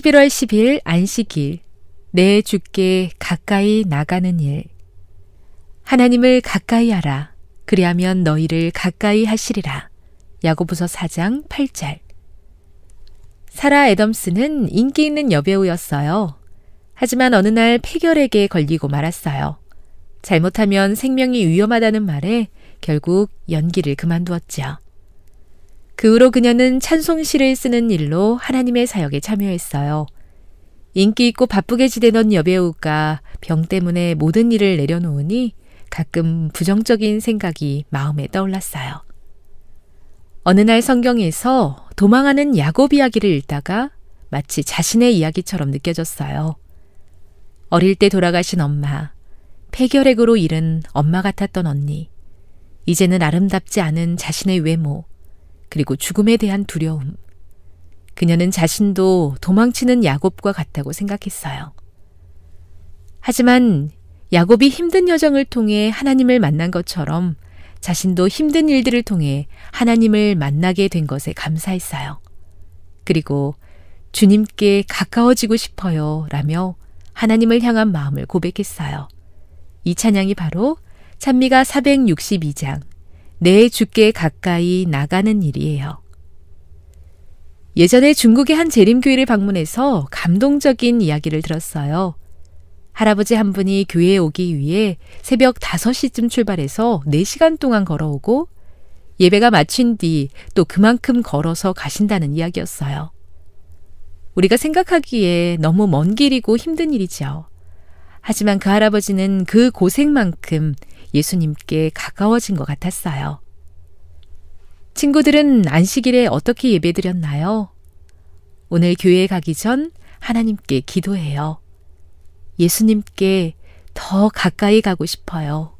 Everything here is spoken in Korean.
11월 10일 안식일 내 주께 가까이 나가는 일 하나님을 가까이 하라 그리하면 너희를 가까이 하시리라 야고보서 4장 8절 사라 애덤스는 인기 있는 여배우였어요. 하지만 어느 날 폐결핵에 걸리고 말았어요. 잘못하면 생명이 위험하다는 말에 결국 연기를 그만두었지요. 그 후로 그녀는 찬송시를 쓰는 일로 하나님의 사역에 참여했어요. 인기 있고 바쁘게 지내던 여배우가 병 때문에 모든 일을 내려놓으니 가끔 부정적인 생각이 마음에 떠올랐어요. 어느 날 성경에서 도망하는 야곱 이야기를 읽다가 마치 자신의 이야기처럼 느껴졌어요. 어릴 때 돌아가신 엄마, 폐결핵으로 잃은 엄마 같았던 언니, 이제는 아름답지 않은 자신의 외모, 그리고 죽음에 대한 두려움. 그녀는 자신도 도망치는 야곱과 같다고 생각했어요. 하지만 야곱이 힘든 여정을 통해 하나님을 만난 것처럼 자신도 힘든 일들을 통해 하나님을 만나게 된 것에 감사했어요. 그리고 주님께 가까워지고 싶어요 라며 하나님을 향한 마음을 고백했어요. 이 찬양이 바로 찬미가 462장 내 주께 가까이 나가는 일이에요. 예전에 중국의 한 재림교회를 방문해서 감동적인 이야기를 들었어요. 할아버지 한 분이 교회에 오기 위해 새벽 5시쯤 출발해서 4시간 동안 걸어오고 예배가 마친 뒤 또 그만큼 걸어서 가신다는 이야기였어요. 우리가 생각하기에 너무 먼 길이고 힘든 일이죠. 하지만 그 할아버지는 그 고생만큼 예수님께 가까워진 것 같았어요. 친구들은 안식일에 어떻게 예배드렸나요? 오늘 교회에 가기 전 하나님께 기도해요. 예수님께 더 가까이 가고 싶어요.